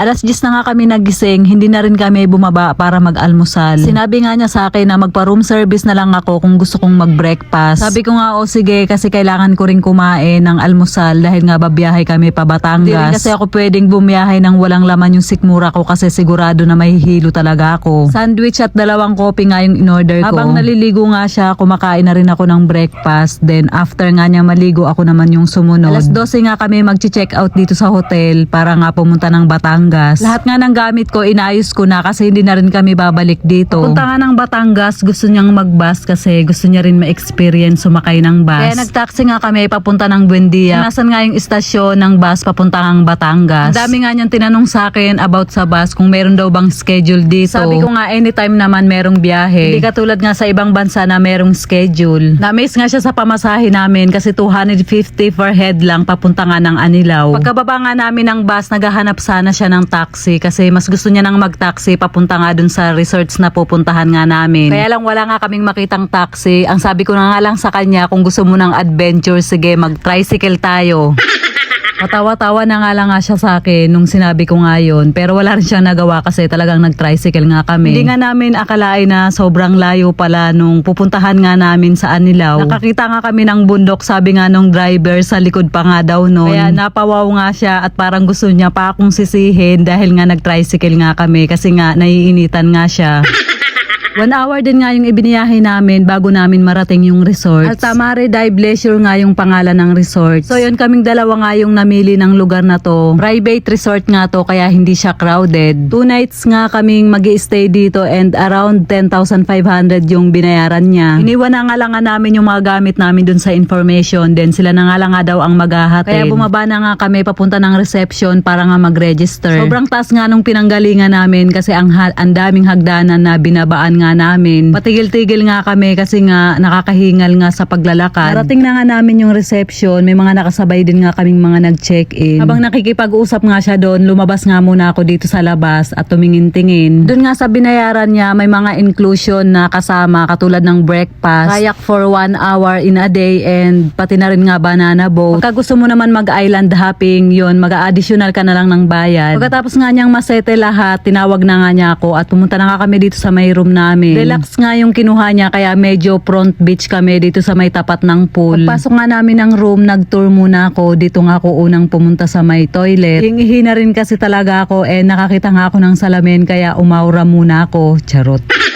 Alas 10 na nga kami nagising, hindi na rin kami bumaba para mag-almusal. Sinabi nga niya sa akin na magpa-room service na lang ako kung gusto kong mag-breakfast. Sabi ko nga, o sige, kasi kailangan ko rin kumain ng almusal dahil nga babiyahe kami pa Batangas. Hindi rin kasi ako pwedeng bumiyahe ng walang laman yung sikmura ko kasi sigurado na mahihilo talaga ako. Sandwich at dalawang kopi nga yung in-order ko. Habang naliligo nga siya, kumakain na rin ako ng breakfast. Then after nga niya maligo, ako naman yung sumunod. Alas 12 nga kami mag-check out dito sa hotel para nga pumunta ng Batangas. Lahat nga ng gamit ko, inayos ko na kasi hindi na rin kami babalik dito. Punta nga ng Batangas, gusto niyang mag-bus kasi gusto niya rin ma-experience sumakay ng bus. Kaya nag-taxi nga kami papunta ng Buendia. Nasaan nga yung istasyon ng bus papunta ng Batangas. Ang dami nga niyang tinanong sa akin about sa bus kung meron daw bang schedule dito. Sabi ko nga anytime naman merong biyahe. Hindi katulad nga sa ibang bansa na merong schedule. Na-miss nga siya sa pamasahe namin kasi 250 per head lang papunta nga ng Anilaw. Pagkababa nga namin ng bus, naghahanap sana siya ng taxi kasi mas gusto niya nang mag-taxi papunta nga dun sa resorts na pupuntahan nga namin. Kaya lang wala nga kaming makitang taxi. Ang sabi ko na nga lang sa kanya kung gusto mo ng adventure, sige mag-tricycle tayo. Matawa-tawa na nga lang nga siya sa akin nung sinabi ko nga yun. Pero wala rin siyang nagawa kasi talagang nag-tricycle nga kami. Hindi nga namin akalain na sobrang layo pala nung pupuntahan nga namin sa Anilaw. Nakakita nga kami ng bundok sabi nga nung driver sa likod pa nga daw nun. Kaya napawaw nga siya at parang gusto niya pa akong sisihin dahil nga nag-tricycle nga kami kasi nga naiinitan nga siya. One hour din nga yung ibiniyahe namin bago namin marating yung resort. Altamare Dive Leisure nga yung pangalan ng resort. So yun kaming dalawa nga yung namili ng lugar na to. Private resort nga to kaya hindi siya crowded. Two nights nga kaming mag stay dito and around 10,500 yung binayaran niya. Iniwan na nga lang nga namin yung mga gamit namin dun sa information. Then sila na nga lang nga daw ang maghahatid. Kaya bumaba na nga kami papunta ng reception para nga mag-register. Sobrang taas nga nung pinanggalingan namin kasi ang, ang daming hagdanan na binabaan nga namin. Patigil-tigil nga kami kasi nga nakakahingal nga sa paglalakad. Narating na nga namin yung reception. May mga nakasabay din nga kaming mga nag-check-in. Habang nakikipag-usap nga siya doon, lumabas nga muna ako dito sa labas at tumingin-tingin. Doon nga sa binayaran niya, may mga inclusion na kasama katulad ng breakfast, kayak for one hour in a day, and pati na rin nga banana boat. Pagka gusto mo naman mag-island hopping, yun, mag-additional ka na lang ng bayad. Pagkatapos nga niyang masete lahat, tinawag na nga niya ako at pumunta na nga kami dito sa may room namin. Relax nga yung kinuha niya kaya medyo front beach kami dito sa may tapat ng pool. Pagpasok nga namin ng room, nag-tour muna ako. Dito nga ako unang pumunta sa may toilet. Hingihi na rin kasi talaga ako eh nakakita nga ako ng salamin kaya umaura muna ako. Charot.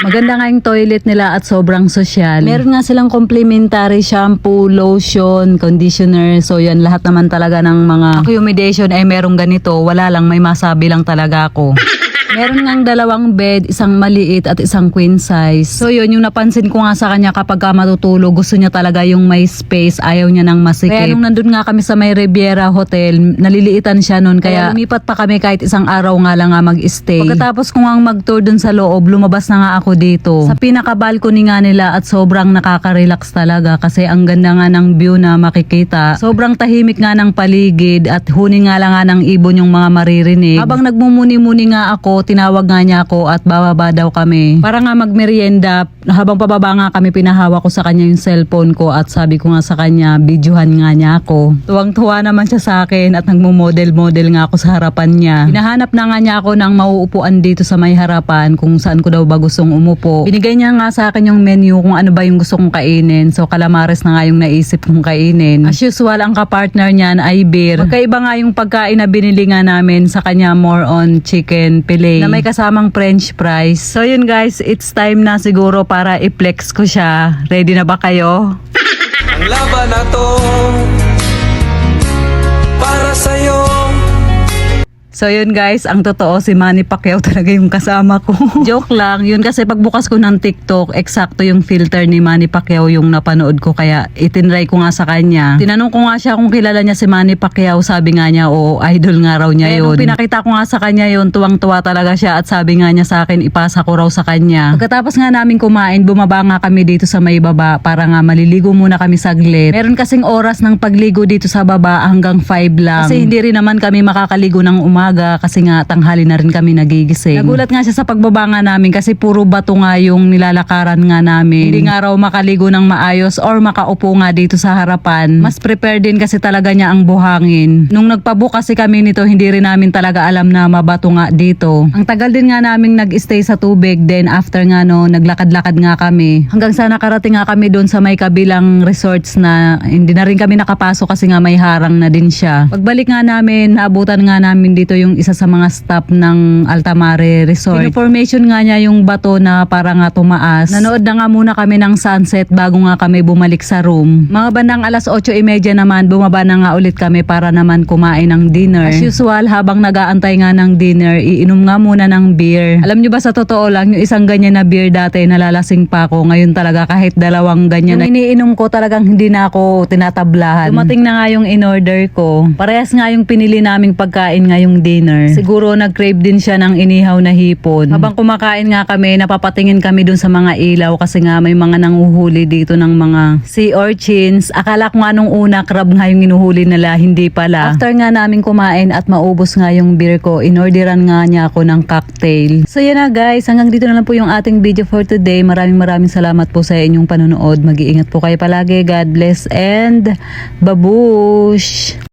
Maganda nga yung toilet nila at sobrang sosyal. Meron nga silang complimentary shampoo, lotion, conditioner. So yan, lahat naman talaga ng mga accommodation ay merong ganito. Wala lang, may masabi lang talaga ako. Meron ngang dalawang bed, isang maliit at isang queen size. So yun, yung napansin ko nga sa kanya kapag ka matutulog, gusto niya talaga yung may space, ayaw niya ng masikip. Kaya nung nandun nga kami sa may Riviera Hotel, naliliitan siya nun, kaya lumipat pa kami kahit isang araw nga lang nga mag-stay. Pagkatapos ko nga mag-tour dun sa loob, lumabas na nga ako dito. Sa pinaka-balcony nga nila at sobrang nakaka-relax talaga kasi ang ganda nga ng view na makikita. Sobrang tahimik nga ng paligid at huni nga lang nga ng ibon yung mga maririnig. Habang nagmumuni-muni nga ako, tinawag nga niya ako at bababa daw kami. Para nga magmerienda, habang pababa nga kami, pinahawa ko sa kanya yung cellphone ko at sabi ko nga sa kanya, videohan nga niya ako. Tuwang-tuwa naman siya sa akin at nagmo-model-model nga ako sa harapan niya. Hinahanap na nga niya ako ng mauupuan dito sa may harapan kung saan ko daw ba gustong umupo. Binigay niya nga sa akin yung menu kung ano ba yung gusto kong kainin. So calamares na nga yung naisip kong kainin. As usual, ang kapartner niyan ay beer. Magkaiba nga yung pagkain na binili nga namin sa kanya more on chicken fillet na may kasamang french fries. So yun guys, it's time na siguro para i-flex ko siya. Ready na ba kayo? Ang laban na to So yun guys, ang totoo si Manny Pacquiao talaga yung kasama ko. Joke lang, yun kasi pagbukas ko ng TikTok, eksakto yung filter ni Manny Pacquiao yung napanood ko kaya itinry ko nga sa kanya. Tinanong ko nga siya kung kilala niya si Manny Pacquiao, sabi nga niya oo, idol nga raw niya Kaya yun. pinakita ko nga sa kanya yun, tuwang-tuwa talaga siya at sabi nga niya sa akin, ipasa ko raw sa kanya. Pagkatapos nga namin kumain, bumaba nga kami dito sa may baba para nga maliligo muna kami saglit. Meron kasing oras ng pagligo dito sa baba hanggang 5 lang. Kasi hindi rin naman kami makakaligo ng umaga umaga kasi nga tanghali na rin kami nagigising. Nagulat nga siya sa pagbaba nga namin kasi puro bato nga yung nilalakaran nga namin. Hindi nga raw makaligo ng maayos or makaupo nga dito sa harapan. Mas prepare din kasi talaga niya ang buhangin. Nung nagpabook kasi kami nito, hindi rin namin talaga alam na mabato nga dito. Ang tagal din nga naming nag-stay sa tubig. Then after nga no, naglakad-lakad nga kami. Hanggang sa nakarating nga kami doon sa may kabilang resorts na hindi na rin kami nakapasok kasi nga may harang na din siya. Pagbalik nga namin, naabutan nga namin dito yung isa sa mga stop ng Altamare Resort. Information nga niya yung bato na para nga tumaas. Nanood na nga muna kami ng sunset bago nga kami bumalik sa room. Mga bandang alas 8.30 naman, bumaba na nga ulit kami para naman kumain ng dinner. As usual, habang nagaantay nga ng dinner, iinom nga muna ng beer. Alam nyo ba sa totoo lang, yung isang ganyan na beer dati, nalalasing pa ako. Ngayon talaga kahit dalawang ganyan na iniinom ko, talagang hindi na ako tinatablahan. Dumating na nga yung in-order ko. Parehas nga yung pinili naming pagkain nga yung dinner. Siguro nag-crave din siya ng inihaw na hipon. Habang kumakain nga kami, napapatingin kami dun sa mga ilaw kasi nga may mga nanguhuli dito ng mga sea urchins. Akala ko nga nung una crab nga yung inuhuli nila, hindi pala. After nga namin kumain at maubos nga yung beer ko, inorderan nga niya ako ng cocktail. So yan na guys, hanggang dito na lang po yung ating video for today. Maraming maraming salamat po sa inyong panonood. Mag-iingat po kayo palagi. God bless and babush!